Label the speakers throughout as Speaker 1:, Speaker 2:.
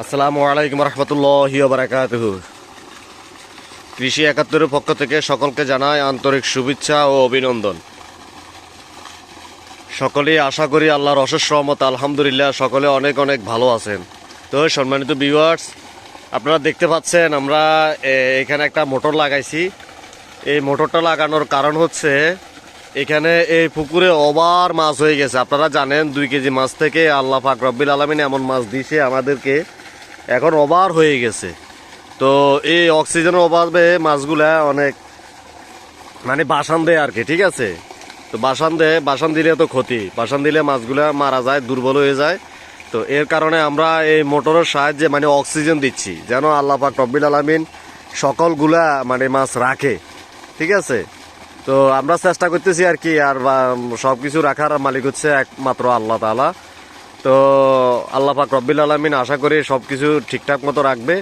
Speaker 1: আসসালামু আলাইকুম রহমতুল্লাহ বারাকাতুহু। কৃষি একাত্তরের পক্ষ থেকে সকলকে জানাই আন্তরিক শুভেচ্ছা ও অভিনন্দন। সকলেই আশা করি আল্লাহর অশেষ রহমত, আলহামদুলিল্লাহ সকলে অনেক অনেক ভালো আছেন। তো সম্মানিত ভিউয়ার্স আপনারা দেখতে পাচ্ছেন আমরা এখানে একটা মোটর লাগাইছি। এই মোটরটা লাগানোর কারণ হচ্ছে এখানে এই পুকুরে ওভার মাছ হয়ে গেছে। আপনারা জানেন দুই কেজি মাছ থেকে আল্লাহ পাক রব্বিল আলমিন এমন মাছ দিয়েছে আমাদেরকে। এখন ওভার হয়ে গেছে। তো এই অক্সিজেনের অভাবে মাছগুলা অনেক মানে বাসান দেয় আর কি, ঠিক আছে? তো বাসান দেয়, বাসান দিলে তো ক্ষতি। বাসান দিলে মাছগুলা মারা যায়, দুর্বল হয়ে যায়। তো এর কারণে আমরা এই মোটরের সাহায্যে মানে অক্সিজেন দিচ্ছি, যেন আল্লাহ পাক রব্বিল আলমিন সকলগুলা মানে মাছ রাখে, ঠিক আছে? তো আমরা চেষ্টা করতেছি আর কি, আর সব কিছু রাখার মালিক হচ্ছে একমাত্র আল্লাহ তালা তো আল্লাহ পাক রব্বিল আলমিন আশা করি সব কিছু ঠিকঠাক মতো রাখবে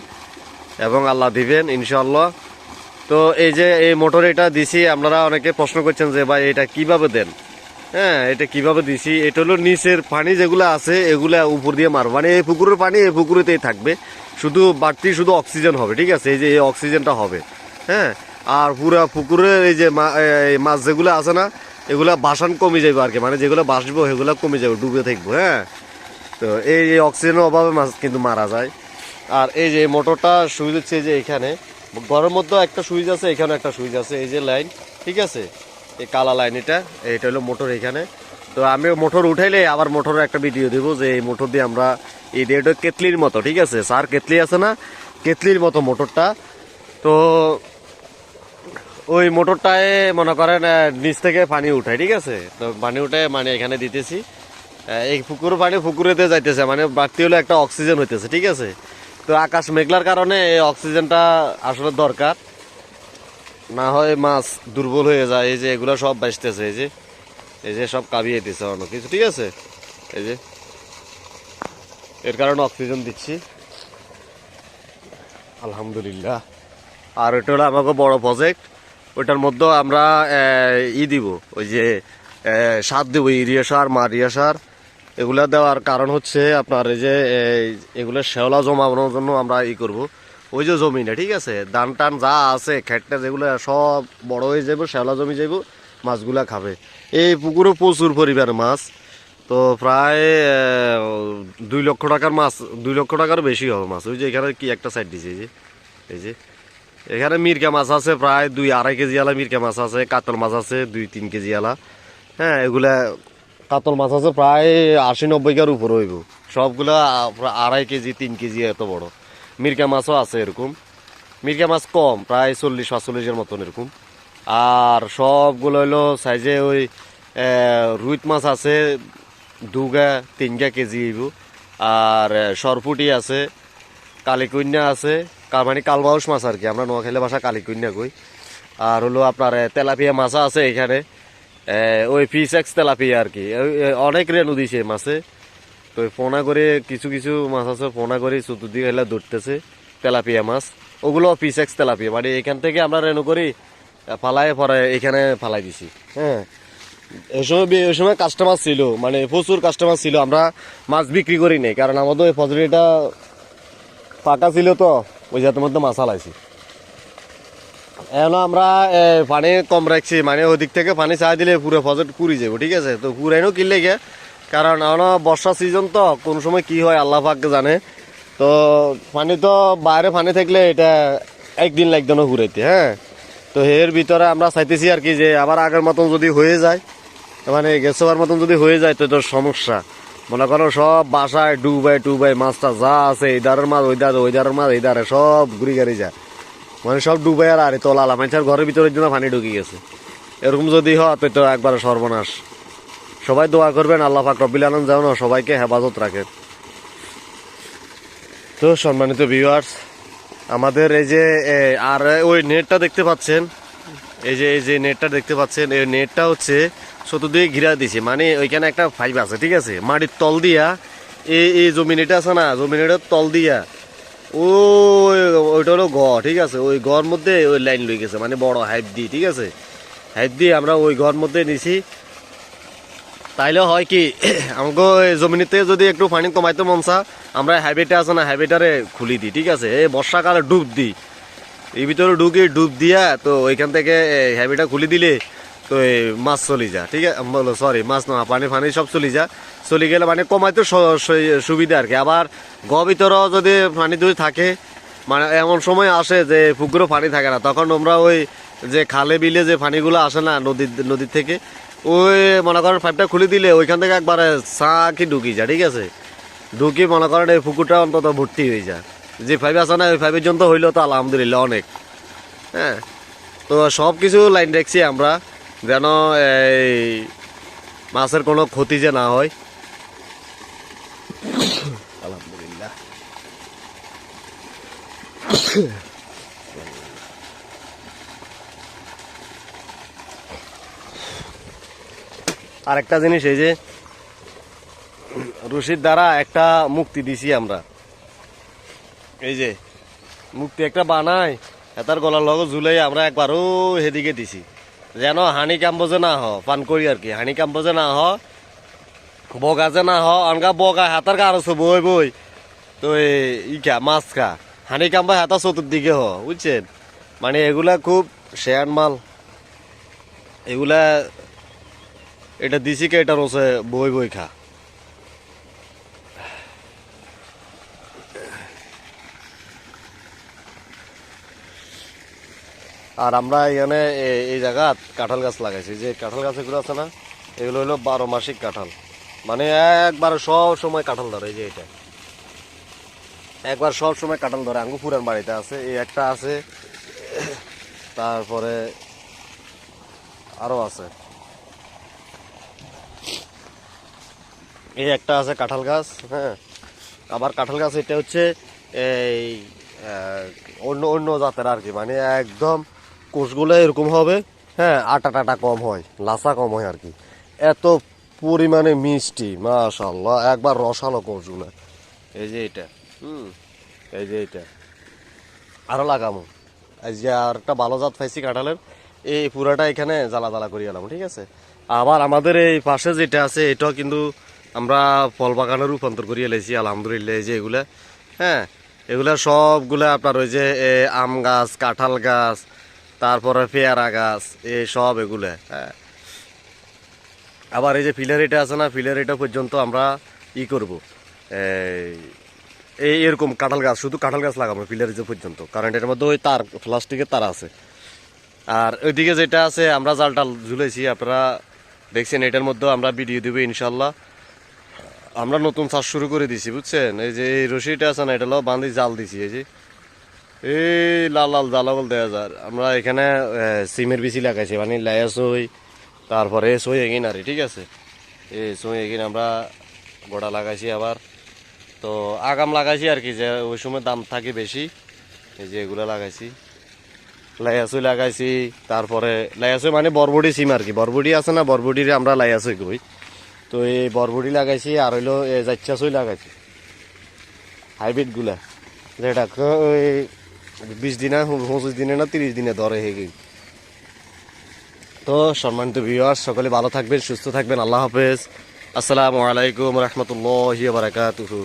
Speaker 1: এবং আল্লাহ দিবেন ইনশাল্লাহ তো এই যে এই মোটর এটা দিছি, আপনারা অনেকে প্রশ্ন করছেন যে, ভাই, এটা কীভাবে দেন? হ্যাঁ এটা কীভাবে দিছি? এটা হলো নিচের পানি যেগুলো আছে, এগুলা উপর দিয়ে মারবো। মানে এই পুকুরের পানি এই পুকুরেতেই থাকবে। শুধু বাড়তি শুধু অক্সিজেন হবে, ঠিক আছে? এই যে এই অক্সিজেনটা হবে হ্যাঁ? আর পুরা পুকুরের এই যে মাছ যেগুলো আছে না, এগুলা বাসান কমে যাবে আর কি। মানে যেগুলো বাসবো সেগুলো কমে যাবে ডুবে থাকব হ্যাঁ? তো এই অক্সিজেনের অভাবে মাছ কিন্তু মারা যায়। আর এই যে মোটরটা সুইচ হচ্ছে যে এখানে, ঘরের মধ্যে একটা সুইচ আছে, এখানে একটা সুইচ আছে, এই যে লাইন, ঠিক আছে? এই কালা লাইন এটা এটা হলো মোটর এখানে। তো আমি মোটর উঠাইলে আবার মোটরের একটা ভিডিও দেবো যে এই মোটর দিয়ে আমরা এই এটা কেতলির মতো, ঠিক আছে? সার কেতলি আছে না? কেতলির মতো মোটরটা। তো ওই মোটরটায় মনে করেন নিচ থেকে পানি উঠায়, ঠিক আছে? তো পানি উঠে মানে এখানে দিতেছি। এই পুকুর পানি পুকুরেতে যাইতেছে মানে বাড়তি হলে একটা অক্সিজেন হইতেছে, ঠিক আছে? তো আকাশ মেঘলার কারণে এই অক্সিজেনটা আসলে দরকার। না হয় মাছ দুর্বল হয়ে যায়, এই যে এগুলো সব বাঁচতেছে, এই যে এই যে সব কাবিয়ে দিছে অন্য কিছু, ঠিক আছে? এই যে, এর কারণে অক্সিজেন দিচ্ছি। আলহামদুলিল্লাহ। আর ওটা হলো আমাকে বড় প্রজেক্ট ওইটার মধ্যে আমরা ই দিব, ওই যে সার দেবো ইউরিয়া সার, মারিয়া সার। এগুলা দেওয়ার কারণ হচ্ছে আপনার এই যে এগুলো শ্যাওলা জমানোর জন্য আমরা ই করব। ওই যে জমিটা ঠিক আছে? ধান টান যা আছে খেটটা যেগুলো সব বড় হয়ে যাব শ্যাওলা জমি যাইব, মাছগুলা খাবে। এই পুকুরে প্রচুর পরিমাণ মাছ। তো প্রায় দুই লক্ষ টাকার মাছ, দুই লক্ষ টাকার বেশি হবে মাছ। ওই যে এখানে কি একটা সাইড দিছে, এই যে এই যে। এখানে মিরকা মাছ আছে, প্রায় দুই আড়াই কেজি আলা মিরকা মাছ আছে, কাতল মাছ আছে, দুই তিন কেজি আলা। হ্যাঁ এগুলা কাতল মাছ আছে, প্রায় আশি নব্বই কার উপর হইব। সবগুলা আড়াই কেজি, তিন কেজি এত বড়। মিরকা মাছও আছে এরকম। মিরকা মাছ কম, প্রায় চল্লিশ পাঁচচল্লিশের মতন এরকম। আর সবগুলো হলো সাইজে ওই রুইত মাছ আছে দুগা তিনগা কেজি হইব। আর সরপুটি আছে, কালিকন্যা আছে মানে কালবাউস মাছ আর কি। আমরা নোয়াখালী ভাষা কালিকন্যা কই। আর হলো আপনার তেলাপিয়া মাছ আছে এখানে। ওই ফিস এক্স তেলাপিয়া আর কি। অনেক রেনু দিছে মাছে। তো পোনা করে, কিছু কিছু মাছ আছে পোনা করে চতুর্দিকে হেলা ধরতেছে তেলাপিয়া মাছ। ওগুলো ফিস এক্স তেলাপিয়া মানে এখান থেকে আমরা রেনু করি ফালাই পরে এখানে ফালাই দিছি। হ্যাঁ। ওই সময় ওই সময় কাস্টমার ছিল। মানে প্রচুর কাস্টমার ছিল। আমরা মাছ বিক্রি করি নাই। কারণ আমাদের ওই ফজরিটা ফাঁকা ছিল তো, ওই জাতের মধ্যে মাছ হালাইছি এখন আমরা পানি কম রাখছি মানে ওদিক থেকে পানি চাই দিলে পুরো ফজর পুরি যাব ঠিক আছে? তো পুরাইনও কিনলে গে কারণ এখন বর্ষা সিজন তো, কোন সময় কি হয় আল্লাহ পাক জানে। তো পানি তো বাইরে পানি থাকলে এটা একদিন লাগতো না ঘুরাইতে হ্যাঁ? তো এর ভিতরে আমরা চাইতেছি আর কি যে আবার আগের মতন যদি হয়ে যায় মানে গেছোয়ার মতন যদি হয়ে যায় তো তোর সমস্যা। মনে করো সব বাসায় ডুবাই টুবাই মাছটা যা আছে, এই দারের মাছ, ওই দারে ওই দারের মাছ, এই দারে সব ঘুরি গাড়ি যায়। মানে সব ডুবে আর আরে তোলা মানুষের ঘরের ভিতরের জন্য পানি ঢুকে গেছে। এরকম যদি হয়, তো একবারে সর্বনাশ। সবাই দোয়া করবেন, আল্লাহ পাক রব্বিল আলম যেন সবাইকে হেফাজত রাখেন তো সম্মানিত ভিউয়ার্স আমাদের এই যে আর ওই নেটটা দেখতে পাচ্ছেন? এই যে এই যে নেটটা দেখতে পাচ্ছেন, এই নেটটা হচ্ছে চতুর্দিকে ঘিরা দিছে। মানে ওইখানে একটা ফাইভ আছে, ঠিক আছে? মাটির তল দিয়া, এই এই জমিনেটা আছে না জমিনেটার তল দিয়া ওই, ওইটা হলো ঘর ঠিক আছে? ওই ঘর মধ্যে ওই লাইন লই গেছে মানে বড় হাইপ দিয়ে, ঠিক আছে? হাইপ দিয়ে আমরা ওই ঘর মধ্যে নিছি। তাইলে হয় কি, আমাকে জমিনিতে যদি একটু পানি কমাইতে মন চা আমরা হ্যাবিটে আছে না হ্যাবিটারে খুলি দিই, ঠিক আছে? এই বর্ষাকালে ডুব দিই। এই ভিতরে ঢুকে, ডুব দিয়া তো ওইখান থেকে হ্যাবিটা খুলি দিলে তো এই মাছ চলি যা, ঠিক আছে? সরি মাছ না, পানি ফানি সব চলি যা। চলি গেলে মানে কমাইতে সুবিধা আর কি। আবার গ ভিতরেও যদি পানি যদি থাকে মানে এমন সময় আসে যে পুকুরও পানি থাকে না, তখন আমরা ওই যে খালে বিলে যে পানিগুলো আসে না নদীর নদীর থেকে, ওই মনে করেন পাইপটা খুলে দিলে ওইখান থেকে একবারে চা কি ঢুকি যায়, ঠিক আছে? ঢুকি মনে করেন এই পুকুরটা অন্তত ভর্তি হয়ে যায়। যে ফাইভ আছে না, ওই ফাইভের জন্য হইল তো আলহামদুলিল্লাহ অনেক। হ্যাঁ? তো সব কিছু লাইন রাখছি আমরা। যেন এই মাছের কোনো ক্ষতি যে না হয়। আলহামদুলিল্লাহ। আরেকটা জিনিস এই যে, রশির দ্বারা একটা মুক্তি দিছি আমরা। এই যে, মুক্তি একটা বানাই এটার গলার লগে ঝুলাই আমরা একবারও হেদিকে দিছি। যেন হানি কাম যে না হ, পান করি আর কি। হানি কাম যে না হ, বগা যে না হ অনগা বগা হাতার কার আছে বই বই তো ই খা, মাছ খা। হানি কাম্বা হাতা চতুর্দিকে হ বুঝছেন মানে এগুলা খুব শেয়ার মাল। এগুলা এটা দিছি কে এটা রসে বই বই খা। আর আমরা এখানে এই জায়গা কাঁঠাল গাছ লাগাইছি। যে কাঁঠাল গাছ এগুলো আছে না, এগুলো হলো বারো মাসিক কাঁঠাল। মানে একবার সব সময় কাঁঠাল ধরে, এই যে এটা। একবার সব সময় কাঁঠাল ধরে আঙ্গু পুরান বাড়িতে আছে, এই একটা আছে, তারপরে আরও আছে। এই একটা আছে কাঁঠাল গাছ হ্যাঁ। আবার কাঁঠাল গাছ এটা হচ্ছে এই অন্য অন্য জাতের আর কি মানে একদম কোষগুলো এরকম হবে হ্যাঁ আটা টাটা কম হয় লাসা কম হয় আর কি এত পরিমাণে মিষ্টি মাশাল্লাহ একবার রসালো কোষগুলো। এই যে এটা, হুম, এই যে এটা। আরও লাগামো। এই যে আর একটা ভালো জাত পাইছি কাঁঠালের, এই পুরাটা এখানে জ্বালা জ্বালা করে গেলাম ঠিক আছে? আবার আমাদের এই পাশে যেটা আছে, এটাও কিন্তু আমরা ফল বাগানে রূপান্তর করিয়ে এলেছি আলহামদুলিল্লাহ, এই যে এগুলা হ্যাঁ? এগুলা সবগুলা আপনার ওই যে আম গাছ, কাঁঠাল গাছ তারপরে পেয়ারা গাছ, এই সব এগুলা হ্যাঁ। আবার এই যে ফিলারিটা আছে না ফিলারিটা পর্যন্ত আমরা ই করব। এই এরকম কাঁঠাল গাছ, শুধু কাঁঠাল গাছ লাগাবো যে পর্যন্ত, কারণ এটার মধ্যে ওই তার, প্লাস্টিকের তার আছে। আর ওইদিকে যেটা আছে, আমরা জাল টাল ঝুলেছি আপনারা দেখছেন, এটার মধ্যেও আমরা ভিডিও দিব, ইনশাল্লাহ। আমরা নতুন চাষ শুরু করে দিছি, বুঝছেন? এই যে এই রশিটা আছে না, এটা হলো বান্ধি জাল দিছি, এই যে। এই লাল লাল জালাগল দেওয়া যায় আমরা এখানে সিমের বিচি লাগাইছি মানে লায়া সই তারপরে সই এগিন আর, ঠিক আছে? এই সই এগিন আমরা গোড়া লাগাইছি আবার। তো আগাম লাগাইছি আর কি, যে ওই সময় দাম থাকে বেশি, এই যে এগুলো লাগাইছি। লাইয়াসই লাগাইছি, তারপরে লাইয়াসই মানে বরবডি সিম আর কি বরবডি আছে না বরবডির আমরা লাইয়াসই কই। তো এই বরবডি লাগাইছি আর হইল যাচ্ছাসই লাগাইছি। হাইব্রিডগুলা যেটা ওই বিশ দিনে, পঁচিশ দিনে না তিরিশ দিনে ধরে হেগে তো সম্মানিত ভিউয়ার সকলে ভালো থাকবেন, সুস্থ থাকবেন, আল্লাহ হাফেজ। আসসালামু আলাইকুম রহমতুল্লাহ বারাকাতুহু।